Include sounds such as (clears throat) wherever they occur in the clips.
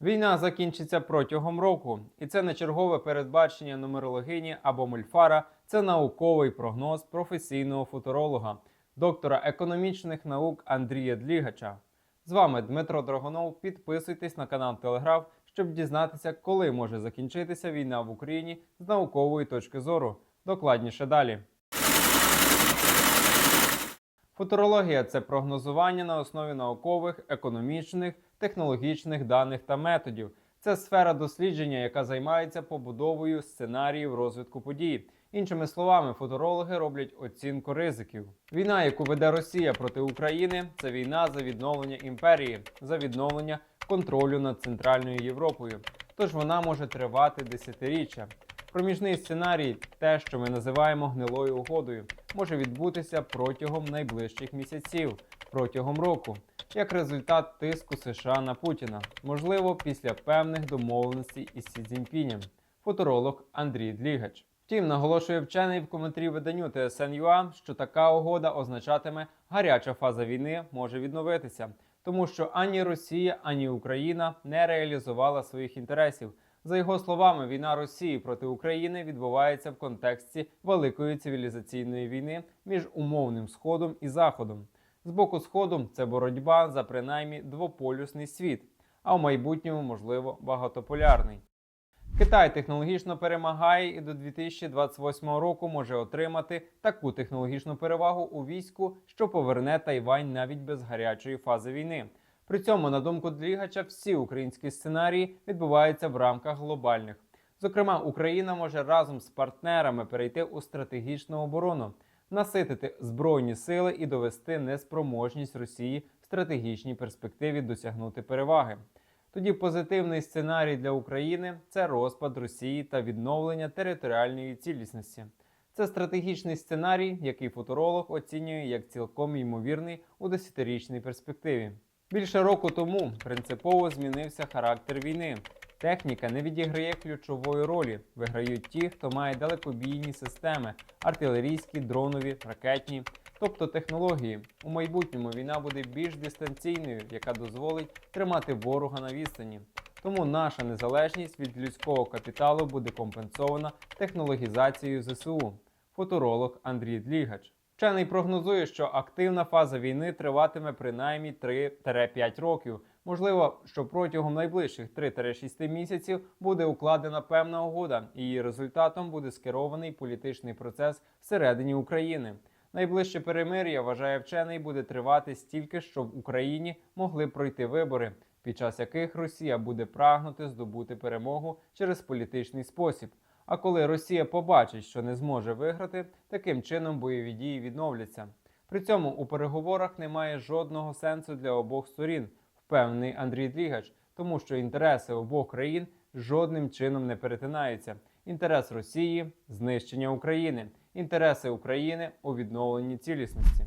Війна закінчиться протягом року, і це не чергове передбачення нумерологині або мульфара, це науковий прогноз професійного футуролога, доктора економічних наук Андрія Длігача. З вами Дмитро Драгонов. Підписуйтесь на канал Телеграф, щоб дізнатися, коли може закінчитися війна в Україні з наукової точки зору. Докладніше далі. Футурологія це прогнозування на основі наукових, економічних, технологічних даних та методів. Це сфера дослідження, яка займається побудовою сценаріїв розвитку подій. Іншими словами, футурологи роблять оцінку ризиків. Війна, яку веде Росія проти України, це війна за відновлення імперії, за відновлення контролю над Центральною Європою. Тож вона може тривати десятиріччя. Проміжний сценарій, те, що ми називаємо гнилою угодою, може відбутися протягом найближчих місяців, протягом року, як результат тиску США на Путіна, можливо, після певних домовленостей із Сі Цзіньпінем. Футуролог Андрій Длігач. Втім, наголошує вчений в коментарі виданню TSN.ua, що така угода означатиме, гаряча фаза війни може відновитися, тому що ані Росія, ані Україна не реалізувала своїх інтересів. За його словами, війна Росії проти України відбувається в контексті великої цивілізаційної війни між умовним сходом і заходом. З боку сходу це боротьба за принаймні двополюсний світ, а в майбутньому, можливо, багатополярний. Китай технологічно перемагає і до 2028 року може отримати таку технологічну перевагу у війську, що поверне Тайвань навіть без гарячої фази війни. При цьому, на думку Длігача, всі українські сценарії відбуваються в рамках глобальних. Зокрема, Україна може разом з партнерами перейти у стратегічну оборону, наситити збройні сили і довести неспроможність Росії в стратегічній перспективі досягнути переваги. Тоді позитивний сценарій для України це розпад Росії та відновлення територіальної цілісності. Це стратегічний сценарій, який футуролог оцінює як цілком ймовірний у десятирічній перспективі. Більше року тому принципово змінився характер війни. Техніка не відіграє ключової ролі. Виграють ті, хто має далекобійні системи, артилерійські, дронові, ракетні, тобто технології. У майбутньому війна буде більш дистанційною, яка дозволить тримати ворога на відстані. Тому наша незалежність від людського капіталу буде компенсована технологізацією ЗСУ. Футуролог Андрій Длігач. Вчений прогнозує, що активна фаза війни триватиме принаймні 3-5 років. Можливо, що протягом найближчих 3-6 місяців буде укладена певна угода, і її результатом буде скерований політичний процес всередині України. Найближче перемир'я, вважає вчений, буде тривати стільки, щоб в Україні могли пройти вибори, під час яких Росія буде прагнути здобути перемогу через політичний спосіб. А коли Росія побачить, що не зможе виграти, таким чином бойові дії відновляться. При цьому у переговорах немає жодного сенсу для обох сторін, впевнений Андрій Длігач, тому що інтереси обох країн жодним чином не перетинаються. Інтерес Росії знищення України, інтереси України у відновленні цілісності.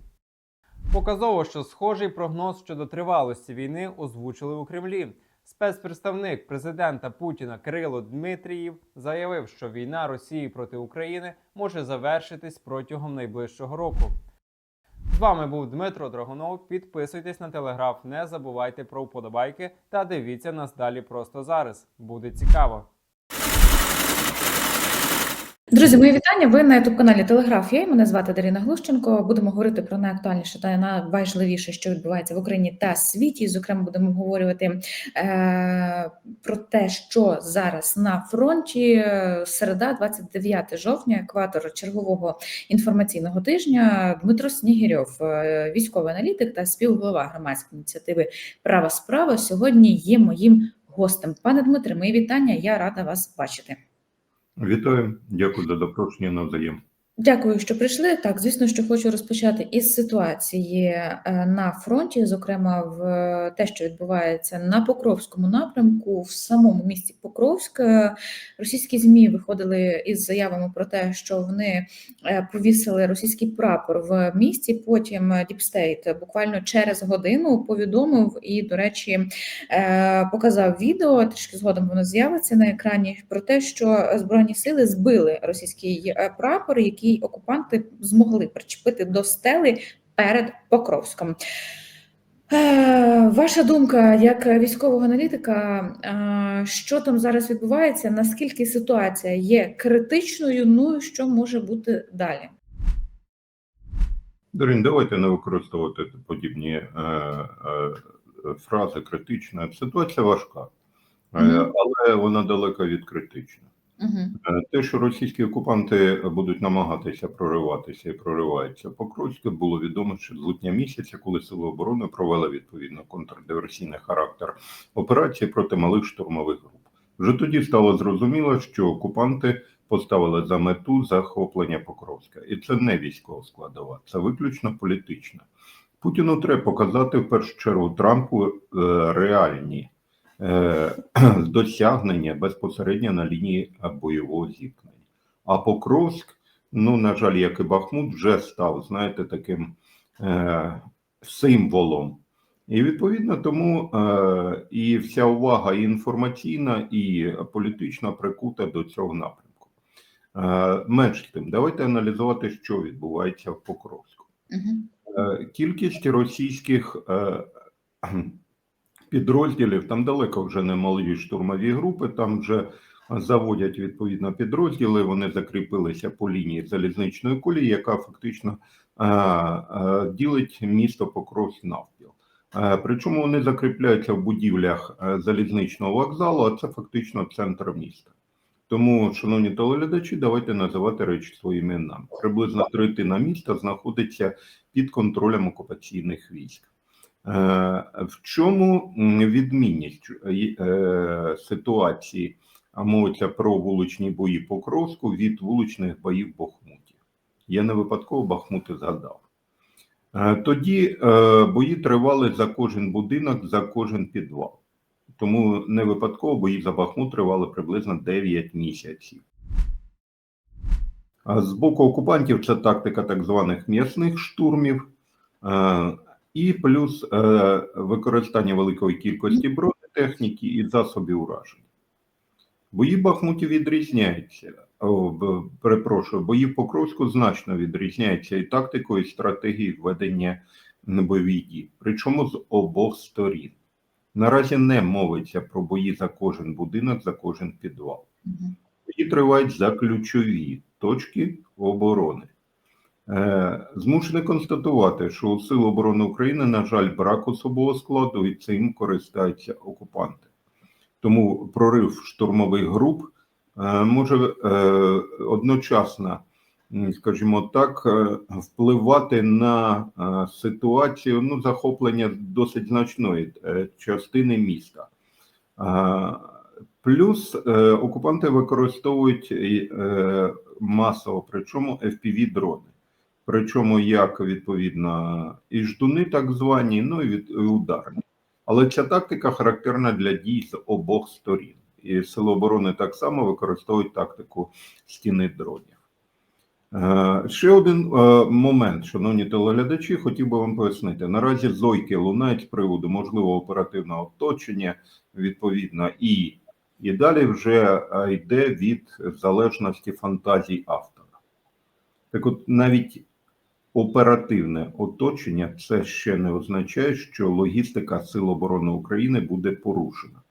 Показово, що схожий прогноз щодо тривалості війни озвучили у Кремлі. Спецпредставник президента Путіна Кирило Дмитрієв заявив, що війна Росії проти України може завершитись протягом найближчого року. Вами був Дмитро Драгунов. Підписуйтесь на телеграф, не забувайте про вподобайки та дивіться нас далі просто зараз. Буде цікаво. Друзі, мої вітання. Ви на youtube каналі Телеграф. Я мене звати Дарина Глущенко. Будемо говорити про найактуальніше та найважливіше, що відбувається в Україні та світі. Зокрема, будемо обговорювати е, про те, що зараз на фронті. Середа, 29 жовтня, екватор чергового інформаційного тижня. Дмитро Снігірьов, е, військовий аналітик та співголова громадської ініціативи Права справа сьогодні є моїм гостем. Пане Дмитре, мої вітання. Я рада вас бачити. Вітаю, дякую за запрошення навзаєм. Дякую, що прийшли. Так, звісно, що хочу розпочати із ситуації е, на фронті, зокрема, в те, що відбувається на Покровському напрямку, в самому місті Покровськ. Е, Російські змі виходили із заявами про те, що вони е, повісили російський прапор в місті. Потім Діпстейт буквально через годину повідомив і, до речі, показав відео. Трішки згодом воно з'явиться на екрані про те, що збройні сили збили російський прапор, який окупанти змогли причепити до стели перед Покровськом. Е, Ваша думка як військового аналітика, е, що там зараз відбувається? Наскільки ситуація є критичною? Ну і що може бути далі? Дарин, давайте не використовувати подібні е, е, фрази критична. Ситуація важка, е, Мгм. але вона далека від критичної. Угу. Те, що російські окупанти будуть намагатися прориватися і прориваються по Курську, було відомо ще з липня місяця, коли Сили оборони провели відповідно контрдиверсійний характер операції проти малих штурмових груп. Вже тоді стало зрозуміло, що окупанти поставили за мету захоплення Покровська, і це не військова складова, це виключно політична. Путіну треба показати в першу чергу Трампу е, реальні (clears throat) досягнення безпосередньо на лінії е, бойового зіткнення. А Покровськ, ну на жаль, як і Бахмут, вже став, знаєте, таким е, символом. І відповідно тому е, і вся увага і інформаційна, і політична прикута до цього напрямку. Е, менш тим, давайте аналізувати, що відбувається в Покровську. Е, Кількість російських е, підрозділів там далеко вже не малі штурмові групи. Там вже заводять відповідно підрозділи. Вони закріпилися по лінії залізничної колії, яка фактично е, е, ділить місто Покровськ навпіл. Е, Причому вони закріпляються в будівлях залізничного вокзалу, а це фактично центр міста. Тому, шановні телеглядачі, давайте називати речі своїми іменами. Приблизно третина міста знаходиться під контролем окупаційних військ. Е, В чому відмінність е, е, ситуації, а мовиться про вуличні бої по Кровську від вуличних боїв в Бахмуті? Я не випадково Бахмути згадав. Тоді бої тривали за кожен будинок, за кожен підвал. Тому не випадково бої за Бахмут тривали приблизно 9 місяців. З боку окупантів це тактика так званих м'ясних штурмів, і плюс е, використання великої кількості бронетехніки і засобів ураження. Бої в Бахмуті відрізняються. О, б- перепрошую, бої в Покровську значно відрізняються і тактикою, і стратегією ведення бойових дій, причому з обох сторін. Наразі не мовиться про бої за кожен будинок, за кожен підвал. Бої тривають за ключові точки оборони. Е, Змушений констатувати, що у Сил оборони України, на жаль, брак особового складу і цим користаються окупанти. Тому прорив штурмових груп е, може е, одночасно, скажімо так, впливати на ситуацію ну, захоплення досить значної частини міста. Плюс окупанти використовують масово, причому fpv дрони Причому як відповідно і ждуни, так звані, ну і від і ударні. Але ця тактика характерна для дій з обох сторін. І Сили оборони так само використовують тактику стіни дронів. Е, Ще один е, момент, шановні телеглядачі, хотів би вам пояснити. Наразі зойки лунають з приводу можливого оперативного оточення, відповідно, і, і далі вже е, йде від залежності фантазій автора. Так от навіть оперативне оточення це ще не означає, що логістика Сил оборони України буде порушена.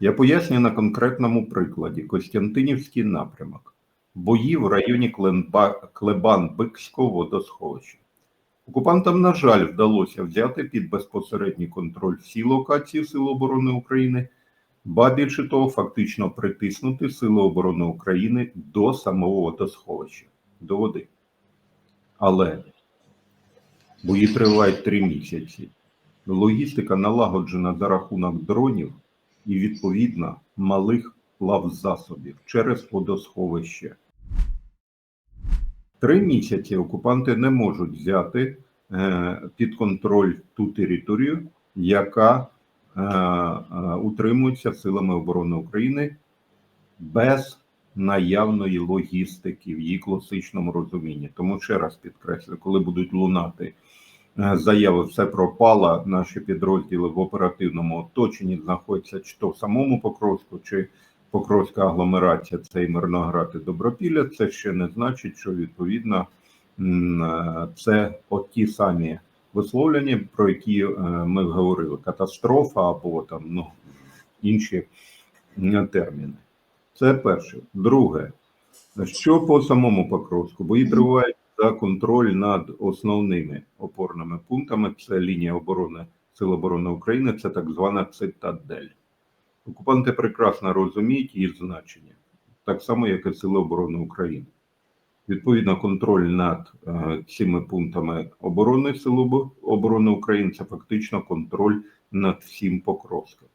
Я поясню на конкретному прикладі Костянтинівський напрямок, бої в районі Клебан-Бикського водосховища. Окупантам, на жаль, вдалося взяти під безпосередній контроль всі локації Сил оборони України, ба більше того, фактично притиснути Сили оборони України до самого водосховища, до води. Але бої тривають три місяці. Логістика налагоджена за рахунок дронів і, відповідно, малих плавзасобів через водосховище. Три місяці окупанти не можуть взяти е, під контроль ту територію, яка е, е, утримується силами оборони України без наявної логістики в її класичному розумінні. Тому ще раз підкреслю, коли будуть лунати е, заяви, все пропало, наші підрозділи в оперативному оточенні знаходяться чи то в самому Покровську, чи Покровська агломерація, це і Мирноград і Добропілля, це ще не значить, що відповідно е, це от ті самі висловлення, про які е, ми говорили: катастрофа або там ну, інші терміни. Це перше. Друге, що по самому Покровську? Бої тривають за контроль над основними опорними пунктами. Це лінія оборони Сил оборони України, це так звана цитадель. Окупанти прекрасно розуміють її значення, так само, як і Сили оборони України. Відповідно, контроль над е, цими пунктами оборони Сил оборони України це фактично контроль над всім Покровськом.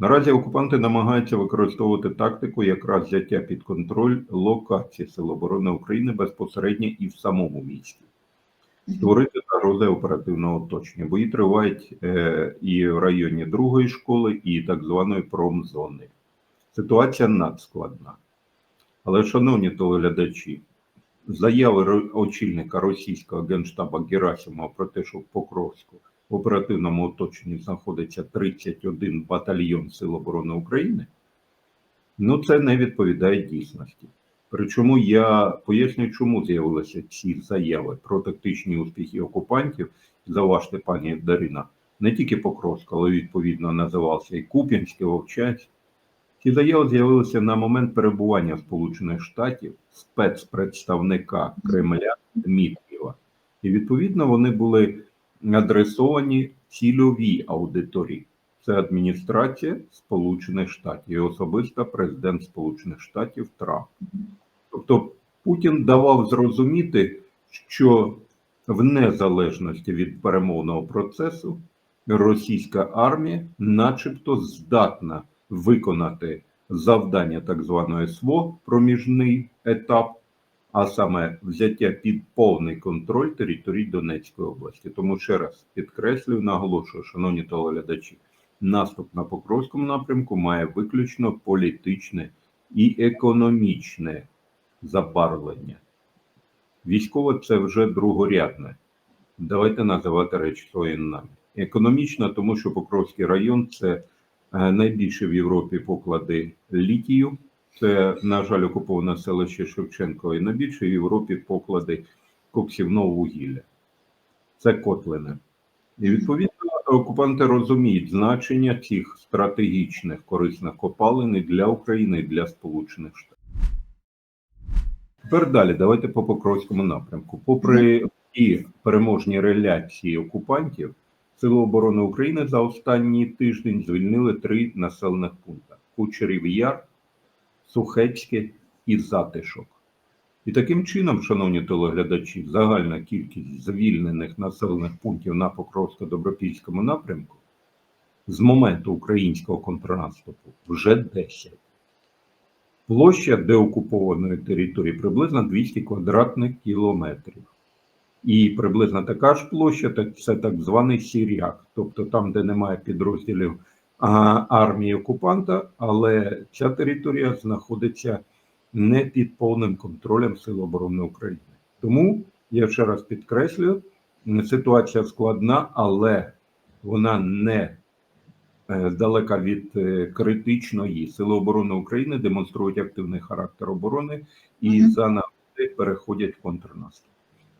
Наразі окупанти намагаються використовувати тактику якраз взяття під контроль локації Сил оборони України безпосередньо і в самому місті створити загрози оперативного оточення. Бої тривають е, і в районі другої школи, і так званої промзони. Ситуація надскладна. Але, шановні телеглядачі, заяви очільника російського генштаба Герасимова про те, що в Покровську оперативному оточенні знаходиться 31 батальйон Сил оборони України, ну це не відповідає дійсності. Причому я поясню, чому з'явилися ці заяви про тактичні успіхи окупантів. Заважте, пані Дарина, не тільки Покровська, але відповідно називався і Куп'янський, Вовчанськ. Ці заяви з'явилися на момент перебування Сполучених Штатів спецпредставника Кремля Дмитрієва. І відповідно вони були адресовані цільовій аудиторії. Це адміністрація Сполучених Штатів і особисто президент Сполучених Штатів Трамп. Тобто Путін давав зрозуміти, що в незалежності від перемовного процесу російська армія, начебто, здатна виконати завдання так званої СВО, проміжний етап, а саме взяття під повний контроль територій Донецької області. Тому ще раз підкреслюю, наголошую, шановні телеглядачі, наступ на Покровському напрямку має виключно політичне і економічне забарвлення. Військово це вже другорядне. Давайте називати речі своїми іменами. Економічно, тому що Покровський район це е, найбільші в Європі поклади літію. Це, на жаль, окуповане селище Шевченко і найбільші в Європі поклади коксівного вугілля. Це котлини. І відповідно окупанти розуміють значення цих стратегічних корисних копалин для України і для Сполучених Штатів. Тепер далі, давайте по Покровському напрямку. Попри ті переможні реляції окупантів, Сили оборони України за останній тиждень звільнили три населених пункти: Кучерів Яр, Сухецьке і Затишок. І таким чином, шановні телеглядачі, загальна кількість звільнених населених пунктів на Покровсько-Добропільському напрямку з моменту українського контрнаступу вже 10. Площа деокупованої території приблизно 200 квадратних кілометрів. І приблизно така ж площа це так званий Сіряк, тобто там, де немає підрозділів армії окупанта, але ця територія знаходиться не під повним контролем Сил оборони України. Тому я ще раз підкреслюю, ситуація складна, але вона не е, далека від е, критичної. Сили оборони України демонструють активний характер оборони і Мгм. за нагоди переходять в контрнаступ.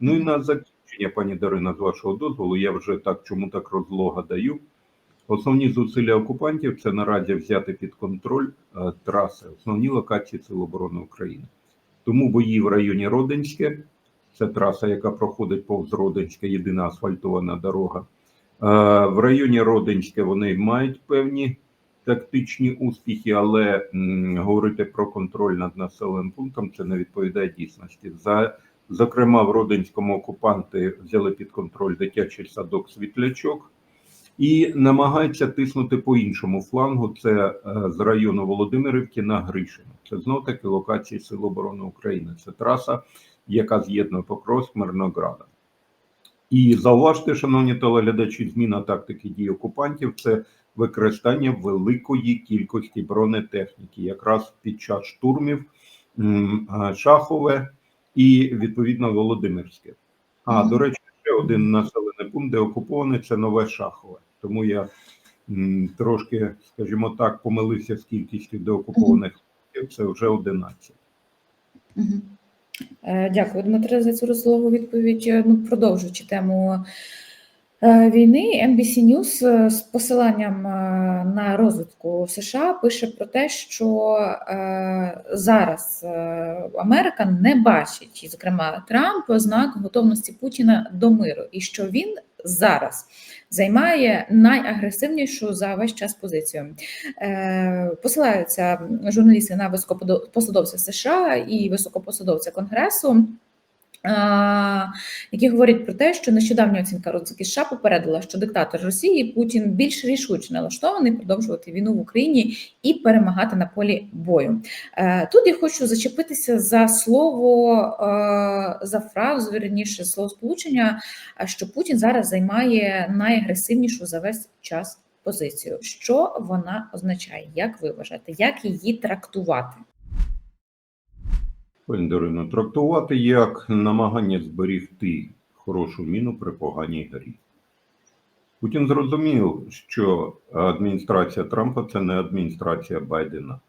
Ну і на закінчення, пані Дарина, з вашого дозволу, я вже так чому так розлога даю. Основні зусилля окупантів це наразі взяти під контроль е, траси, основні локації Сил оборони України. Тому бої в районі Родинське, це траса, яка проходить повз Родинське, єдина асфальтована дорога. Е, в районі Родинське вони мають певні тактичні успіхи, але м, говорити про контроль над населеним пунктом це не відповідає дійсності. За Зокрема, в Родинському окупанти взяли під контроль дитячий садок Світлячок і намагаються тиснути по іншому флангу. Це е, з району Володимирівки на Гришино. Це знов таки локації Сил оборони України. Це траса, яка з'єднує Покровськ Мирнограда. І зауважте, шановні телеглядачі, зміна тактики дій окупантів це використання великої кількості бронетехніки, якраз під час штурмів Шахове і відповідно Володимирське. А до речі, ще один населений пункт, де окупований, це нове Шахове. Тому я м, трошки, скажімо так, помилився з кількістю деокупованих пунктів. Це вже 11. Мгм. Е, Дякую, Дмитре, за цю розлогу відповідь. Е, Ну, продовжуючи тему війни NBC News е, з посиланням е, на розвитку США пише про те, що е, зараз е, Америка не бачить, зокрема Трамп, ознак готовності Путіна до миру, і що він зараз займає найагресивнішу за весь час позицію. Е, Посилаються журналісти на високопосадовця США і високопосадовця Конгресу. Які говорять про те, що нещодавня оцінка розвитки США попередила, що диктатор Росії Путін більш рішуче налаштований продовжувати війну в Україні і перемагати на полі бою. Е, Тут я хочу зачепитися за слово, е, за фразу, вірніше словосполучення, а що Путін зараз займає найагресивнішу за весь час позицію. Що вона означає? Як ви вважаєте, як її трактувати? Дарино, трактувати як намагання зберігти хорошу міну при поганій грі. Путін зрозумів, що адміністрація Трампа це не адміністрація Байдена.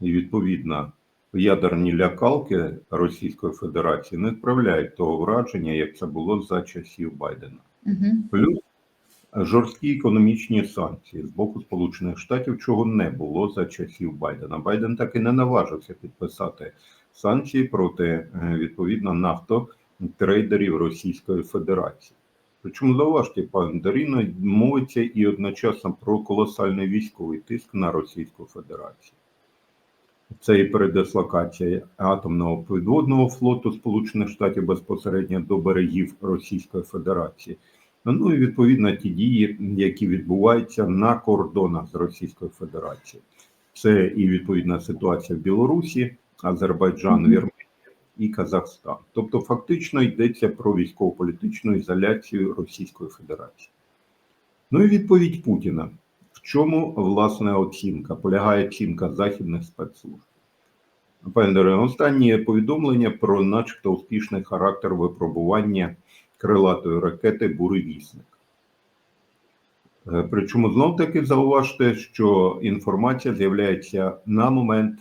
І відповідно ядерні лякалки Російської Федерації не справляють того враження, як це було за часів Байдена. Угу. Плюс жорсткі економічні санкції з боку Сполучених Штатів, чого не було за часів Байдена. Байден так і не наважився підписати санкції проти е, відповідно нафтотрейдерів Російської Федерації. Причому зауважте, пан Даріно, мовиться і одночасно про колосальний військовий тиск на Російську Федерацію. Це і передислокація атомного підводного флоту Сполучених Штатів безпосередньо до берегів Російської Федерації. Ну і відповідно ті дії, які відбуваються на кордонах з Російською Федерацією. Це і відповідна ситуація в Білорусі, Азербайджан, Вірменія і Казахстан. Тобто, фактично йдеться про військово-політичну ізоляцію Російської Федерації. Ну і відповідь Путіна. В чому власне оцінка? Полягає оцінка західних спецслужб. Пане Дарино, останнє повідомлення про начебто успішний характер випробування крилатої ракети Буревісник. Е, Причому знов таки зауважте, що інформація з'являється на момент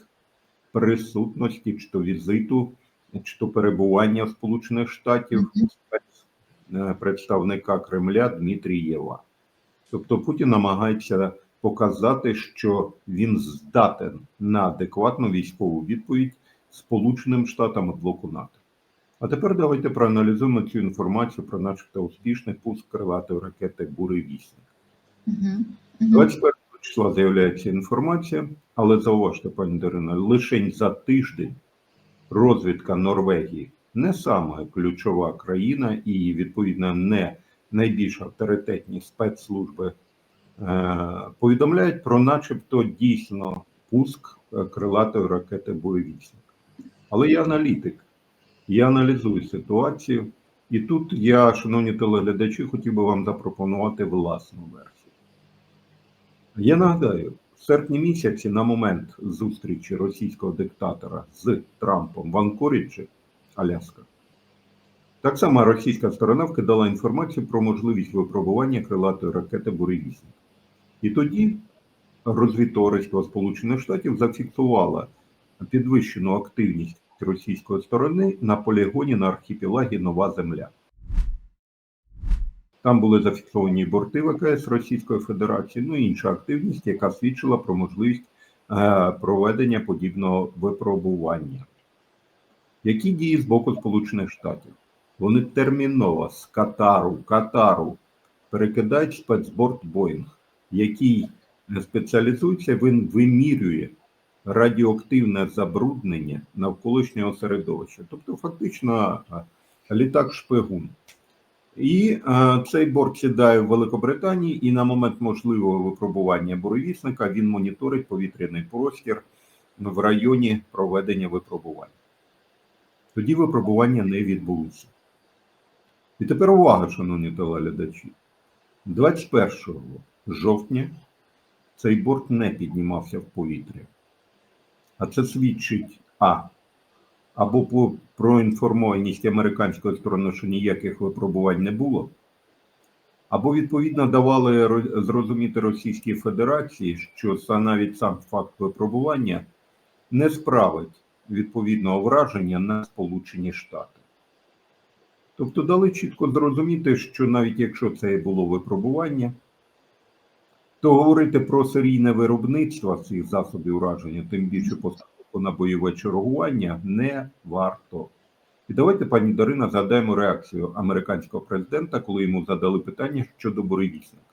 присутності чи то візиту, чи то перебування в Сполучених Штатів е, представника Кремля Дмитрієва. Тобто Путін намагається показати, що він здатен на адекватну військову відповідь Сполученим Штатам і блоку НАТО. А тепер давайте проаналізуємо цю інформацію про начебто успішний пуск крилатої ракети Буревісник. Угу. 21 числа з'являється інформація, але зауважте, пані Дарина, лише за тиждень розвідка Норвегії не саме ключова країна і, відповідно, не найбільш авторитетні спецслужби е, повідомляють про, начебто, дійсно пуск е, крилатої ракети Буревісник. Але я аналітик, я аналізую ситуацію, і тут я, шановні телеглядачі, хотів би вам запропонувати власну версію. Я нагадаю, в серпні місяці на момент зустрічі російського диктатора з Трампом в Анкоріджі, Аляска, так само російська сторона вкидала інформацію про можливість випробування крилатої ракети Буревісник. І тоді розвідтовариство Сполучених Штатів зафіксувало підвищену активність російської сторони на полігоні на архіпелагі Нова Земля. Там були зафіксовані борти ВКС Російської Федерації, ну і інша активність, яка свідчила про можливість е, проведення подібного випробування. Які дії з боку Сполучених Штатів? Вони терміново з Катару, Катару перекидають спецборт Боїнг, який спеціалізується, він вимірює радіоактивне забруднення навколишнього середовища, тобто фактично е, літак-шпигун. І е, цей борт сідає в Великобританії, і на момент можливого випробування буревісника він моніторить повітряний простір в районі проведення випробувань. Тоді випробування не відбулося. І тепер увага, шановні телеглядачі. 21 жовтня цей борт не піднімався в повітря. А це свідчить А. Або проінформованість американської сторони, що ніяких випробувань не було, або відповідно давали зрозуміти Російській Федерації, що навіть сам факт випробування не справить відповідного враження на Сполучені Штати. Тобто дали чітко зрозуміти, що навіть якщо це і було випробування, то говорити про серійне виробництво цих засобів ураження, тим більше постановку на бойове чергування, не варто. І давайте, пані Дарина, згадаємо реакцію американського президента, коли йому задали питання щодо буревісника.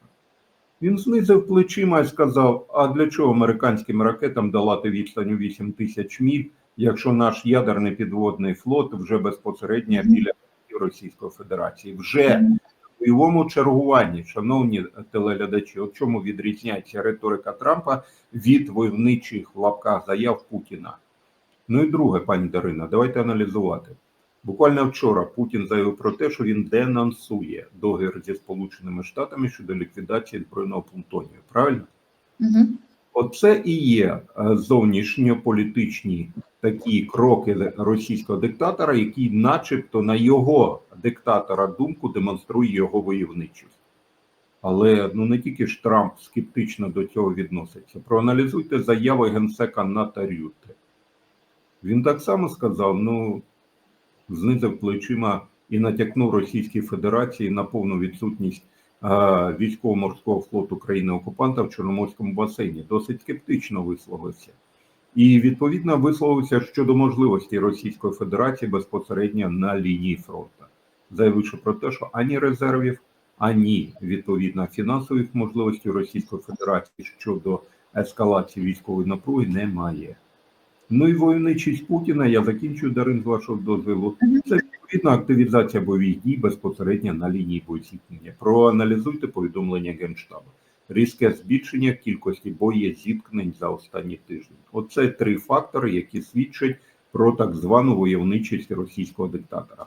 Він знизив плечима і сказав: а для чого американським ракетам долати відстань у 8 тисяч міль, якщо наш ядерний підводний флот вже безпосередньо біля Російської Федерації? Вже бойовому чергуванні, шановні телеглядачі, от чому відрізняється риторика Трампа від войовничих в лапках заяв Путіна? Ну і друге, пані Дарина, давайте аналізувати. Буквально вчора Путін заявив про те, що він денонсує договір зі Сполученими Штатами щодо ліквідації збройного плутонію. Правильно? Угу. Оце і є е, зовнішньополітичні такі кроки російського диктатора, які, начебто, на його диктатора думку демонструє його войовничість. Але ну не тільки ж Трамп скептично до цього відноситься. Проаналізуйте заяви генсека Ната Рюте. Він так само сказав: ну, знизив плечима і натякнув Російській Федерації на повну відсутність військово-морського флоту країни-окупанта в Чорноморському басейні. Досить скептично висловився. І відповідно висловився щодо можливості Російської Федерації безпосередньо на лінії фронту, заявивши про те, що ані резервів, ані відповідно фінансових можливостей Російської Федерації щодо ескалації військової напруги немає. Ну і войовничість Путіна, я закінчую Дарин з вашого дозволу. Це відповідна активізація бойових дій безпосередньо на лінії боєзіткнення. Проаналізуйте повідомлення Генштабу. Різке збільшення кількості боєзіткнень за останні тижні. Оце три фактори, які свідчать про так звану войовничість російського диктатора.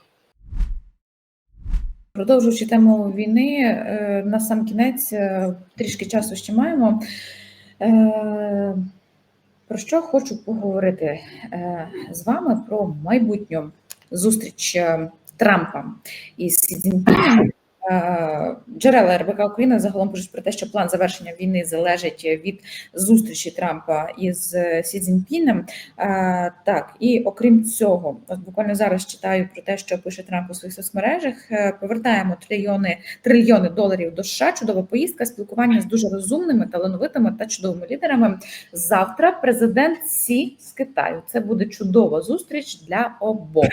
Продовжуючи тему війни, е, на сам кінець е, трішки часу ще маємо. Про що хочу поговорити е, з вами про майбутню зустріч е, Трампа із Сі Цзіньпінем. Е, Джерела РБК України загалом пишуть про те, що план завершення війни залежить від зустрічі Трампа із е, Сі Цзіньпінем. Е, Так, і окрім цього, от буквально зараз читаю про те, що пише Трамп у своїх соцмережах. Е, Повертаємо трильйони трильйони доларів до США. Чудова поїздка, спілкування з дуже розумними, талановитими та чудовими лідерами. Завтра президент Сі з Китаю. Це буде чудова зустріч для обох.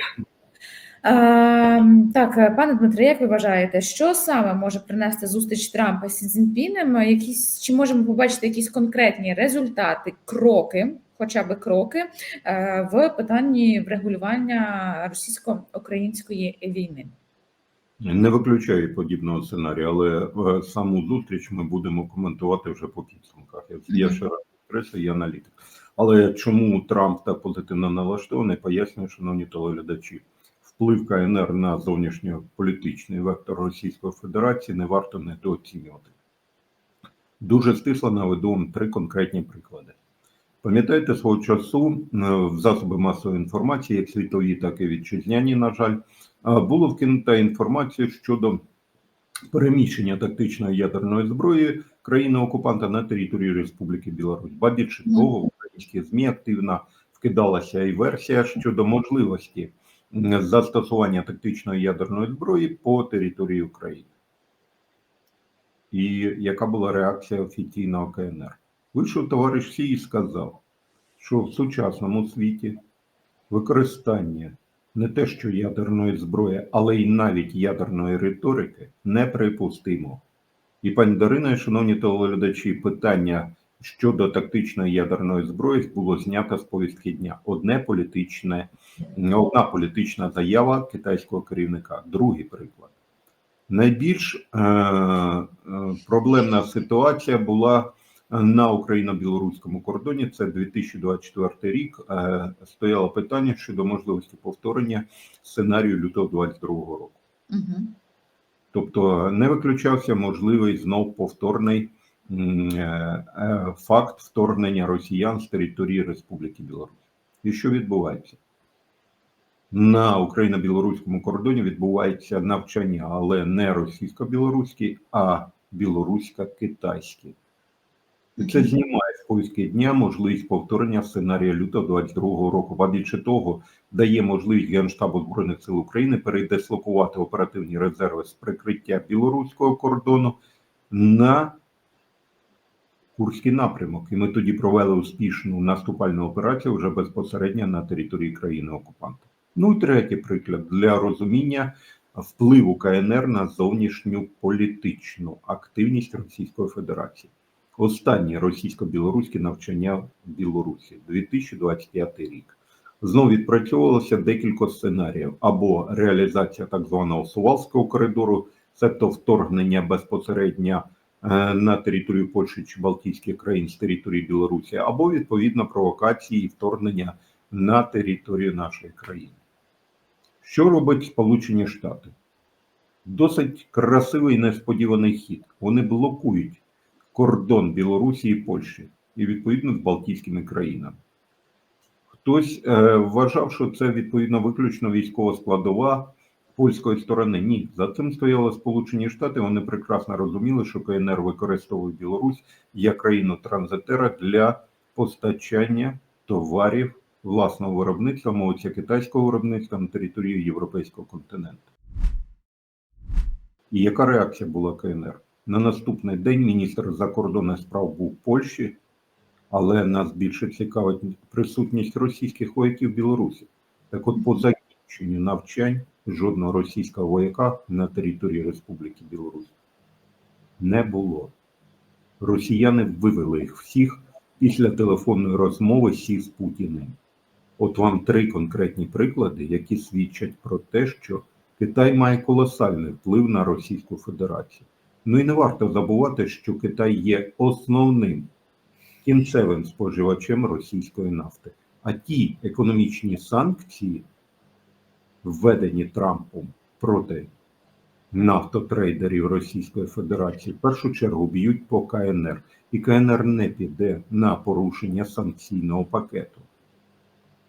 Е, так, е, пане Дмитре, як ви вважаєте, що саме може принести зустріч Трампа з Цзіньпінем? Якісь чи можемо побачити якісь конкретні результати, кроки, хоча б кроки е, в питанні врегулювання російсько-української війни? Не виключаю подібного сценарію, але е, саму зустріч ми будемо коментувати вже по підсумках. Я- ще раз підкреслюю, я аналітик. Але чому Трамп так позитивно налаштований, пояснюю, шановні телеглядачі. Вплив КНР на зовнішньополітичний вектор Російської Федерації не варто недооцінювати. Дуже стисло наведу вам три конкретні приклади. Пам'ятаєте, свого часу е, в засоби масової інформації, як світові, так і вітчизняні, на жаль, було вкинута інформація щодо переміщення тактичної ядерної зброї країни-окупанта на території Республіки Білорусь. Ба більше того, українські ЗМІ активно вкидалася і версія щодо можливості застосування тактичної ядерної зброї по території України. І яка була реакція офіційного КНР? Вийшов товариш Сі і сказав, що в сучасному світі використання не те, що ядерної зброї, але й навіть ядерної риторики неприпустимо. І пані Дарина, і шановні телеглядачі, питання щодо тактичної ядерної зброї було знято з повістки дня. Одне політичне, одна політична заява китайського керівника. Другий приклад. Найбільш е, е, проблемна ситуація була на україно-білоруському кордоні. Це 2024 рік. Е, стояло питання щодо можливості повторення сценарію лютого 2022 року. Угу. Тобто не виключався можливий знов повторний факт вторгнення росіян з території Республіки Білорусь. І що відбувається? На україно-білоруському кордоні відбувається навчання, але не російсько-білоруське, а білорусько-китайське. І це знімає з повістки дня можливість повторення сценарія лютого 22 року. Ба більше того, дає можливість Генштабу Збройних сил України передислокувати оперативні резерви з прикриття білоруського кордону на Курський напрямок. І ми тоді провели успішну наступальну операцію вже безпосередньо на території країни окупанта. Ну і третій приклад для розуміння впливу КНР на зовнішню політичну активність Російської Федерації. Останнє російсько-білоруське навчання в Білорусі 2025 рік. Знову відпрацьовувалося декілька сценаріїв або реалізація так званого Сувалського коридору, себто вторгнення безпосередньо на територію Польщі чи Балтійських країн з території Білорусі, або відповідно провокації і вторгнення на територію нашої країни. Що робить Сполучені Штати? Досить красивий несподіваний хід. Вони блокують кордон Білорусі і Польщі і відповідно з Балтійськими країнами. Хтось е, вважав, що це відповідно виключно військова складова польської сторони. Ні, за цим стояли Сполучені Штати. Вони прекрасно розуміли, що КНР використовує Білорусь як країну транзитера для постачання товарів власного виробництва, мовиться китайського виробництва на території Європейського континенту. І яка реакція була КНР? На наступний день міністр закордонних справ був в Польщі, але нас більше цікавить присутність російських вояків в Білорусі. Так от, по закінченню навчань жодного російського вояка на території Республіки Білорусь не було. Росіяни вивели їх всіх після телефонної розмови сі з Путіним. От вам три конкретні приклади, які свідчать про те, що Китай має колосальний вплив на Російську Федерацію. Ну і не варто забувати, що Китай є основним кінцевим споживачем російської нафти. А ті економічні санкції, введені Трампом проти нафтотрейдерів Російської Федерації, в першу чергу б'ють по КНР, і КНР не піде на порушення санкційного пакету.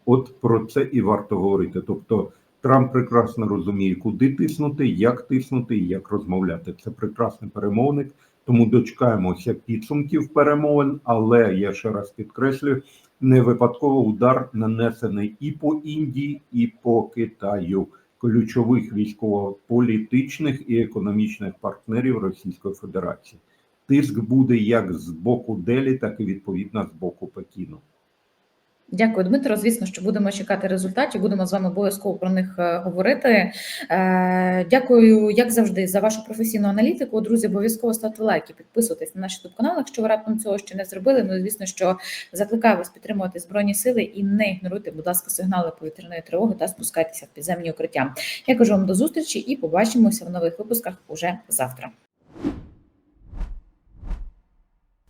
От про це і варто говорити. Тобто Трамп прекрасно розуміє, куди тиснути, як тиснути і як розмовляти. Це прекрасний перемовник, тому дочекаємося підсумків перемовин, але я ще раз підкреслюю, не випадково удар нанесений і по Індії, і по Китаю, ключових військово-політичних і економічних партнерів Російської Федерації. Тиск буде як з боку Делі, так і відповідно з боку Пекіну. Дякую, Дмитро. Звісно, що будемо чекати результатів. Будемо з вами обов'язково про них е, говорити. Е, Дякую, як завжди, за вашу професійну аналітику. Друзі, обов'язково ставте лайки, підписуйтесь на наш youtube канал, якщо ви раптом цього ще не зробили. Ну звісно, що закликаю вас підтримувати збройні сили і не ігноруйте, будь ласка, сигнали повітряної тривоги та спускайтеся в підземні укриття. Я кажу вам до зустрічі і побачимося в нових випусках уже завтра.